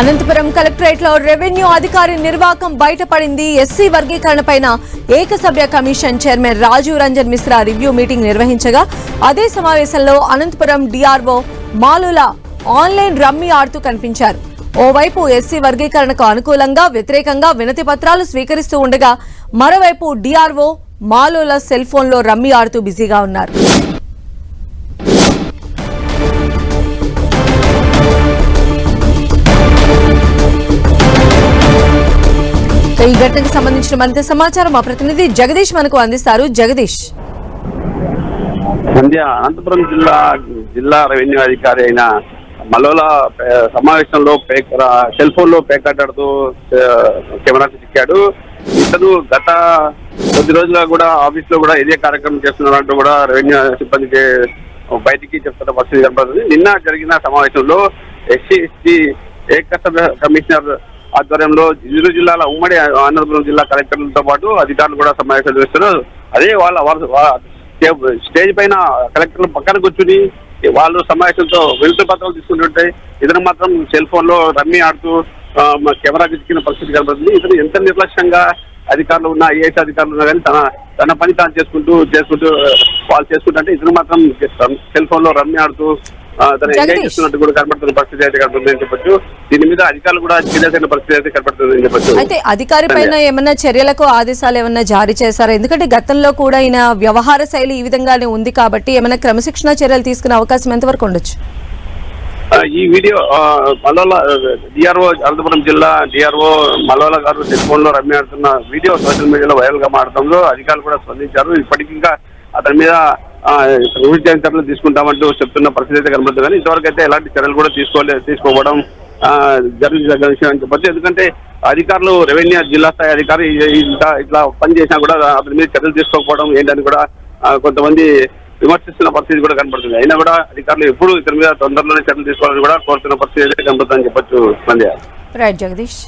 అనంతపురం కలెక్టరేట్లో రెవెన్యూ అధికారి నిర్వాకం బయటపడింది. ఎస్సీ వర్గీకరణ పైన ఏకసభ్య commission chairman Rajiv Ranjan Mishra review meeting నిర్వహించగా అదే సమావేశంలో అనంతపురం డిఆర్ఓ మాలుల ఆన్లైన్ రమ్మీ ఆడుతూ కనిపించారు. ఓవైపు ఎస్సీ వర్గీకరణకు అనుకూలంగా వ్యతిరేకంగా వినతి పత్రాలు స్వీకరిస్తూ ఉండగా మరోవైపు డిఆర్ఓ మాలుల సెల్ ఫోన్లో రమ్మీ ఆడుతూ బిజీగా ఉన్నారు. ఈ ఘటనకు సంబంధించిన మరింత సమాచారం మా ప్రతినిధి జగదీష్ మనకు అందిస్తారు. జగదీష్. సంధ్య అనంతపురం జిల్లా జిల్లా రెవెన్యూ అధికారి అయిన మలోల సమావేశంలో పేక సెల్ ఫోన్లో పేకాటాడుతూ కెమెరాకు చిక్కాడు. ఇతను గత కొద్ది రోజులుగా కూడా ఆఫీస్లో కూడా ఇదే కార్యక్రమం చేస్తున్నారంటూ కూడా రెవెన్యూ సిబ్బందికి బయటికి చెప్తున్న పరిస్థితి కనపడుతుంది. నిన్న జరిగిన సమావేశంలో ఎస్సీ ఎస్టీ ఏకత కమిషనర్ ఆధ్వర్యంలో ఇరు జిల్లాల ఉమ్మడి అనంతపురం జిల్లా కలెక్టర్లతో పాటు అధికారులు కూడా సమావేశం చేస్తున్నారు అదే వాళ్ళ స్టేజ్ పైన కలెక్టర్లు పక్కన కూర్చుని వాళ్ళు సమావేశంతో వినతి పత్రాలు తీసుకుంటుంటే ఇతను మాత్రం సెల్ ఫోన్లో రమ్మీ ఆడుతూ కెమెరాకి చిక్కిన పరిస్థితి కనబడుతుంది. ఇతను ఎంత నిర్లక్ష్యంగా అధికారులు ఉన్నా ఐఏఎస్ అధికారులు ఉన్నా కానీ తన తన పని తాను చేసుకుంటూ చేసుకుంటూ వాళ్ళు చేసుకుంటుంటే ఇతను మాత్రం సెల్ ఫోన్లో రమ్మీ ఆడుతూ తను ఎంజాయ్. చేస్తున్నట్టు కూడా కనబడుతున్న పరిస్థితి అయితే కనబడుతుంది అని చెప్పొచ్చు. దీని మీద అధికారులు కూడా అయిన పరిస్థితి అయితే చెప్పొచ్చు. అయితే అధికారి పైన ఏమన్నా చర్యలకు ఆదేశాలు ఏమన్నా జారీ చేశారా? ఎందుకంటే గతంలో కూడా ఈయన వ్యవహార శైలి ఈ విధంగానే ఉంది కాబట్టి ఏమైనా క్రమశిక్షణ చర్యలు తీసుకునే అవకాశం ఎంతవరకు ఉండొచ్చు? ఈ వీడియో ఆ, మలోల డిఆర్ఓ అనంతపురం జిల్లా డిఆర్ఓ మలోల గారు సెల్ ఫోన్లో రమ్యాడుతున్న వీడియో సోషల్ మీడియాలో వైరల్గా మారడంలో అధికారులు కూడా స్పందించారు. ఇప్పటికి ఇంకా అతని మీద చర్యలు తీసుకుంటామంటూ చెప్తున్న పరిస్థితి అయితే కనబడుతుంది. కానీ ఇంతవరకు అయితే ఎలాంటి చర్యలు కూడా తీసుకోలే తీసుకోవడం జరిగిన విషయం అని చెప్పొచ్చు ఎందుకంటే అధికారులు రెవెన్యూ జిల్లా స్థాయి అధికారి ఇట్లా ఇట్లా పని చేసినా కూడా అతని మీద చర్యలు తీసుకోకపోవడం ఏంటని కూడా కొంతమంది విమర్శిస్తున్న పరిస్థితి కూడా కనబడుతుంది. అయినా కూడా అధికారులు ఎప్పుడు ఇతని మీద తొందరలోనే చర్యలు తీసుకోవాలని కూడా కోరుతున్న పరిస్థితి అయితే కనబడుతుందని చెప్పొచ్చు సంధ్య రైట్ జగదీష్.